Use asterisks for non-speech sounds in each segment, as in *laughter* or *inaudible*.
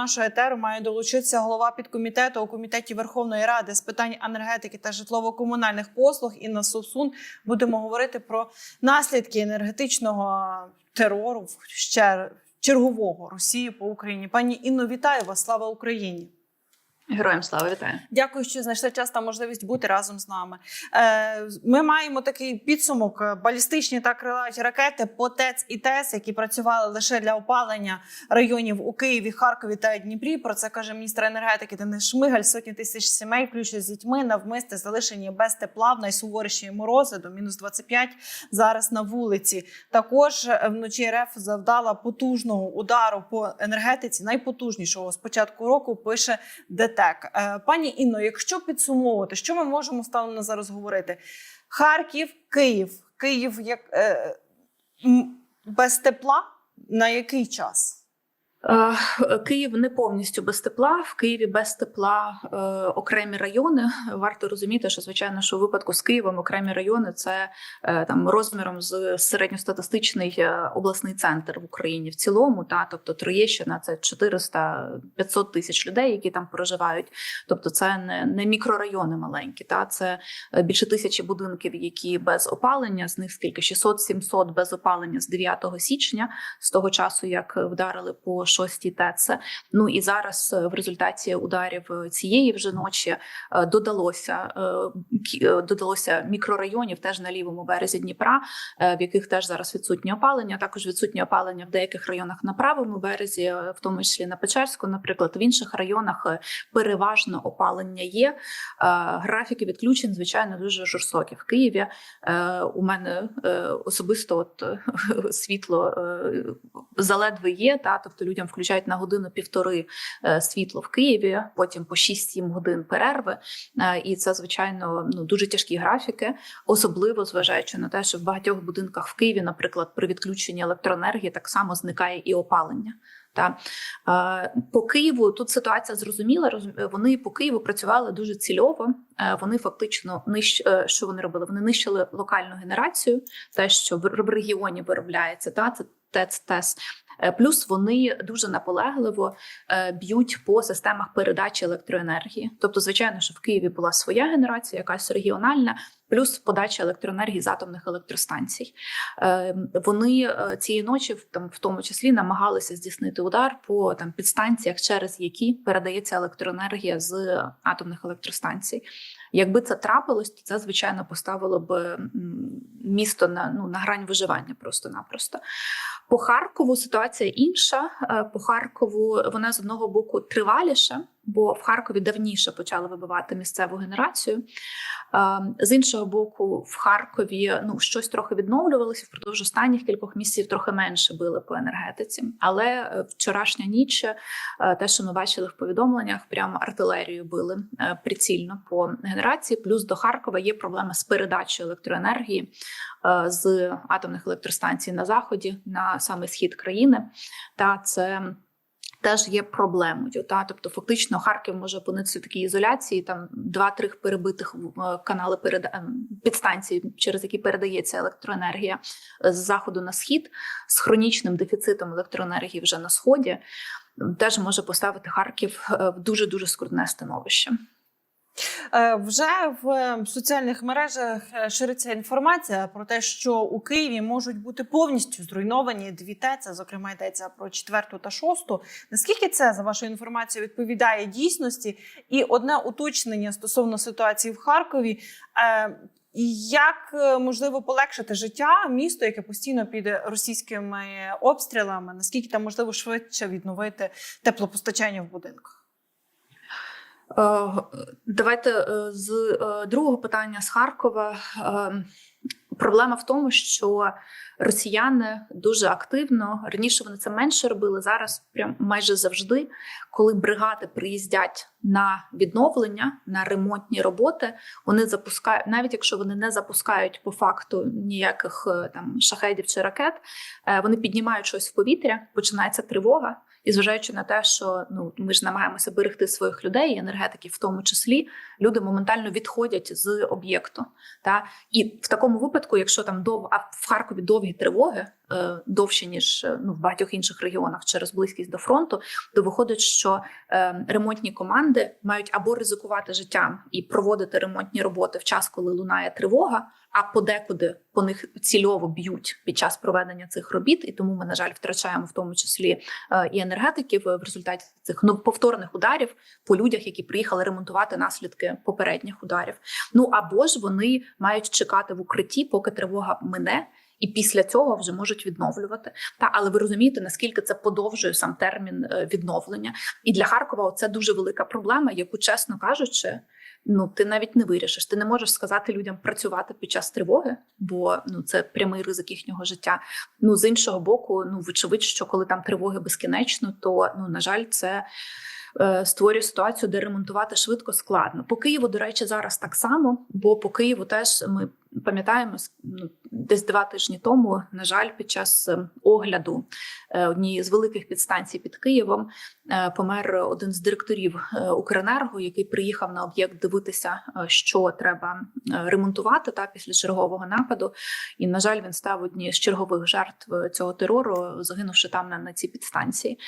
нашого етеру має долучитися голова підкомітету у комітеті Верховної Ради з питань енергетики та житлово-комунальних послуг Інна Сусун. Будемо говорити про наслідки енергетичного терору ще чергового Росії по Україні. Пані Інно, вітаю вас! Слава Україні! Героям слава вітаю. Дякую, що знайшли час та можливість бути разом з нами. Е, Ми маємо такий підсумок: е, балістичні та крилаті ракети по ТЕЦ і ТЕС, які працювали лише для опалення районів у Києві, Харкові та Дніпрі. Про це каже міністр енергетики Денис Шмигаль. Сотні тисяч сімей, включно з дітьми, навмисне залишені без тепла в найсуворіші морози до мінус 25 зараз на вулиці. Також е, вночі РФ завдала потужного удару по енергетиці, найпотужнішого з початку року. Пише ДТЕК. Е, Пані Інно, якщо підсумовувати, що ми можемо станом на зараз говорити? Харків, Київ, Київ як е, без тепла на який час? Е, Київ не повністю без тепла. В Києві без тепла е, окремі райони. Варто розуміти, що звичайно, що у випадку з Києвом окремі райони це е, там розміром з середньостатистичний обласний центр в Україні в цілому. Та тобто Троєщина це 400-500 тисяч людей, які там проживають. Тобто, це не, не мікрорайони маленькі. Та це більше тисячі будинків, які без опалення. З них скільки 600-700 без опалення з 9 січня, з того часу як вдарили по шостій ТЕЦ. Ну і зараз е, в результаті ударів е, цієї вже ночі е, додалося додалося мікрорайонів теж на лівому березі Дніпра, в яких теж зараз відсутнє опалення. Також відсутнє опалення в деяких районах на правому березі, в тому числі на Печерську, наприклад, в інших районах переважно опалення є. Графіки відключень, звичайно, дуже жорстокі. В Києві у мене особисто от *laughs* світло заледве є. Та тобто людям включають на годину півтори е, світло в Києві, потім по 6-7 годин перерви. Е, І це звичайно ну дуже тяжкі графіки, особливо зважаючи на те, що в багатьох будинках в Києві, наприклад, при відключенні електроенергії так само зникає і опалення. Та е, по Києву тут ситуація зрозуміла. Вони по Києву працювали дуже цільово. Вони фактично нищ, що вони робили? Вони нищили локальну генерацію, те, що в регіоні виробляється, та це ТЕЦ ТЕС. Е, Плюс вони дуже наполегливо е, б'ють по системах передачі електроенергії. Тобто, звичайно, що в Києві була своя генерація, якась регіональна, плюс подача електроенергії з атомних електростанцій. Е, Вони е, цієї ночі, там в тому числі, намагалися здійснити удар по там підстанціях, через які передається електроенергія з атомних електростанцій. Якби це трапилось, то це звичайно поставило б місто на ну на грань виживання просто-напросто. По Харкову ситуація інша. Е, По Харкову вона з одного боку триваліша, бо в Харкові давніше почали вибивати місцеву генерацію. Е, З іншого боку, в Харкові ну щось трохи відновлювалося впродовж останніх кількох місяців трохи менше били по енергетиці. Але е, вчорашня ніч, е, те, що ми бачили в повідомленнях, прямо артилерію били е, прицільно по генерації. Плюс до Харкова є проблема з передачею електроенергії з атомних електростанцій на заході на саме схід країни. Та це теж є проблемою. Та тобто, фактично, Харків може опинитися в такій ізоляції. Там два-три перебитих е, канали переда... ем, підстанції, через які передається електроенергія з заходу на схід, з хронічним дефіцитом електроенергії вже на сході. Теж може поставити Харків е, в дуже дуже скрутне становище. Е, Вже в е, соціальних мережах е, шириться інформація про те, що у Києві можуть бути повністю зруйновані дві ТЕЦ, зокрема йдеться про четверту та шосту. Наскільки це за вашою інформацією відповідає дійсності? І одне уточнення стосовно ситуації в Харкові. Як можливо полегшити життя місто, яке постійно під російськими обстрілами? Наскільки там можливо швидше відновити теплопостачання в будинках? Е, Давайте е, з е, другого питання з Харкова. Проблема в тому, що росіяни дуже активно раніше вони це менше робили. Зараз прям майже завжди, коли бригади приїздять на відновлення, на ремонтні роботи, вони запускають, навіть якщо вони не запускають по факту ніяких там шахедів чи ракет, вони піднімають щось в повітря, починається тривога. І зважаючи на те, що ну ми ж намагаємося берегти своїх людей, і енергетиків, в тому числі, люди моментально відходять з об'єкту. Та і в такому випадку, якщо там дов... а в Харкові довгі тривоги, е, довші ніж е, ну в багатьох інших регіонах через близькість до фронту, то виходить, що е, ремонтні команди мають або ризикувати життям і проводити ремонтні роботи в час, коли лунає тривога, а подекуди по них цільово б'ють під час проведення цих робіт, і тому ми, на жаль, втрачаємо в тому числі е, і енергетиків е, в результаті цих ну, повторних ударів по людях, які приїхали ремонтувати наслідки попередніх ударів. Ну або ж вони мають чекати в укритті, поки тривога мине. І після цього вже можуть відновлювати. Та але ви розумієте, наскільки це подовжує сам термін е, відновлення. І для Харкова це дуже велика проблема, яку, чесно кажучи, ну ти навіть не вирішиш. Ти не можеш сказати людям працювати під час тривоги, бо ну це прямий ризик їхнього життя. Ну з іншого боку, ну вочевидь, що коли там тривоги безкінечно, то ну на жаль, це. Е, Створює ситуацію, де ремонтувати швидко складно. По Києву, до речі, зараз так само, бо по Києву теж ми пам'ятаємо ну, десь два тижні тому, на жаль, під час е, огляду е, однієї з великих підстанцій під Києвом помер один з директорів Укренерго, який приїхав на об'єкт дивитися, що треба ремонтувати та після чергового нападу. І на жаль, він став однією з чергових жертв цього терору, загинувши там на, на цій підстанції.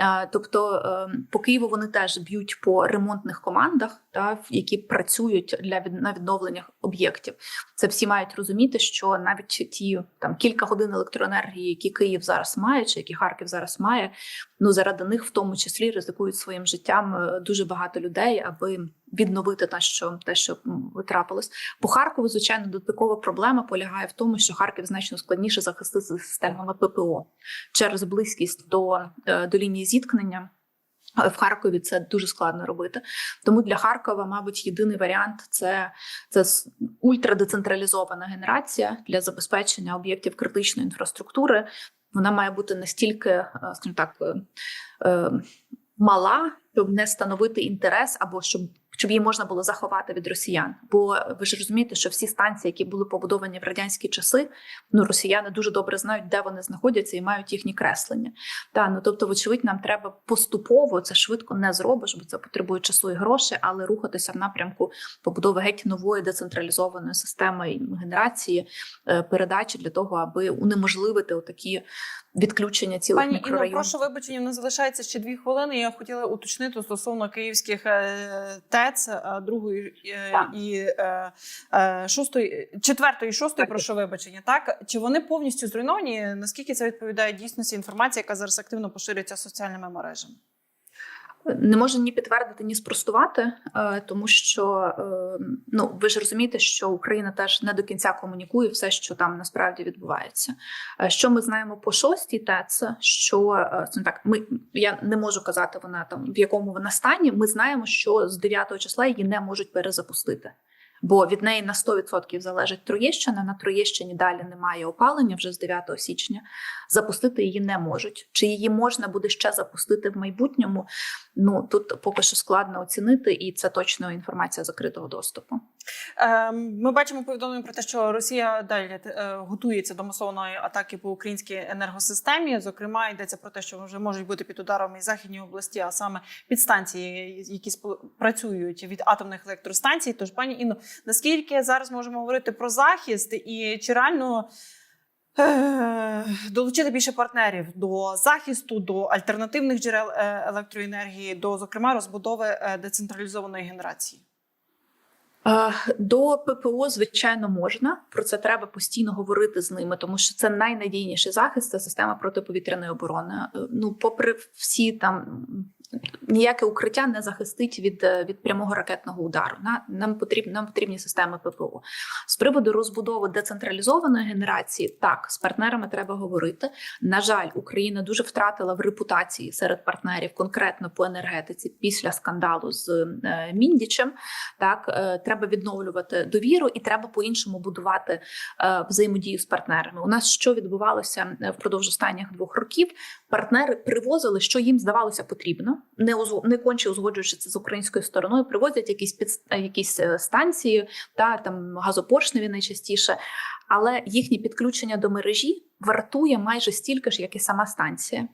Е, Тобто е, по Києву вони теж б'ють по ремонтних командах, та які працюють для на відновлення об'єктів. Це всі мають розуміти, що навіть ті там кілька годин електроенергії, які Київ зараз має, чи які Харків зараз має, ну заради них в тому числі ризикують своїм життям е, дуже багато людей, аби відновити те, що те, що м, трапилось. По Харкову, звичайно, додаткова проблема полягає в тому, що Харків значно складніше захистити системами ППО через близькість до, е, до лінії зіткнення. Е, В Харкові це дуже складно робити. Тому для Харкова, мабуть, єдиний варіант це, це ультрадецентралізована генерація для забезпечення об'єктів критичної інфраструктури. Вона має бути настільки, е, скажімо так, мала, щоб не становити інтерес або щоб. Щоб її можна було заховати від росіян, бо ви ж розумієте, що всі станції, які були побудовані в радянські часи, ну росіяни дуже добре знають, де вони знаходяться, і мають їхні креслення. Та ну тобто, вочевидь, нам треба поступово це швидко не зробиш, бо це потребує часу і грошей, але рухатися в напрямку побудови геть нової децентралізованої системи генерації е, передачі для того, аби унеможливити отакі відключення цілих Пані мікрорайонів. прошу вибачення, у нас залишається ще дві хвилини. Я хотіла уточнити стосовно київських е, ТЕЦ, другої е, Так. і е, е, шостої, четвертої, і шостої, прошу вибачення. Так чи вони повністю зруйновані? Наскільки це відповідає дійсності інформації, яка зараз активно поширюється соціальними мережами? Не можу ні підтвердити, ні спростувати, е, тому що е, ну ви ж розумієте, що Україна теж не до кінця комунікує все, що там насправді відбувається. Е, Що ми знаємо по шостій ТЕЦ, що так, ми я не можу казати, вона там в якому вона стані. Ми знаємо, що з 9 числа її не можуть перезапустити. Бо від неї на 100% залежить Троєщина. На Троєщині далі немає опалення вже з 9 січня. Запустити її не можуть. Чи її можна буде ще запустити в майбутньому? Ну тут поки що складно оцінити, і це точно інформація закритого доступу. Е, Ми бачимо повідомлення про те, що Росія далі е, готується до масованої атаки по українській енергосистемі. Зокрема, йдеться про те, що вже можуть бути під ударом і західні області, а саме підстанції, які працюють від атомних електростанцій. Тож, пані Інно, наскільки зараз можемо говорити про захист і чи реально? е, Долучити більше партнерів до захисту, до альтернативних джерел е, електроенергії, до зокрема розбудови е, децентралізованої генерації. До ППО, звичайно, можна. Про це треба постійно говорити з ними, тому що це найнадійніший захист, це система протиповітряної оборони. Ну, попри всі там ніяке укриття не захистить від, е, від прямого ракетного удару. На- Нам потрібні нам потрібні системи ППО. З приводу розбудови децентралізованої генерації, так з партнерами треба говорити. На жаль, Україна дуже втратила в репутації серед партнерів, конкретно по енергетиці, після скандалу з е, Міндічем. Так е, треба відновлювати довіру, і треба по-іншому будувати е, взаємодію з партнерами. У нас що відбувалося впродовж останніх двох років? Партнери привозили, що їм здавалося потрібно, не узго- не конче узгоджуючи це з українською стороною. Привозять якісь під якісь е, станції, та там газопоршневі найчастіше, але їхнє підключення до мережі вартує майже стільки ж, як і сама станція.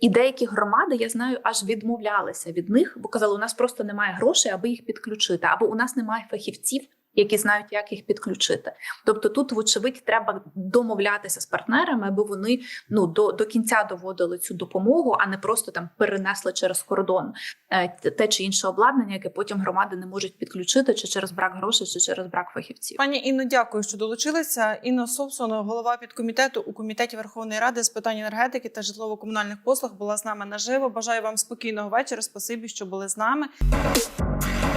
І деякі громади, я знаю, аж відмовлялися від них, бо казали, у нас просто немає грошей, аби їх підключити, або у нас немає фахівців, які знають, як їх підключити. Тобто, тут, вочевидь, треба домовлятися з партнерами, аби вони ну до, до кінця доводили цю допомогу, а не просто там перенесли через кордон е, те- чи інше обладнання, яке потім громади не можуть підключити, чи через брак грошей, чи через брак фахівців. Пані Інно, дякую, що долучилися. Інна Совсон, голова підкомітету у комітеті Верховної Ради з питань енергетики та житлово-комунальних послуг, була з нами наживо. Бажаю вам спокійного вечора. Спасибі, що були з нами.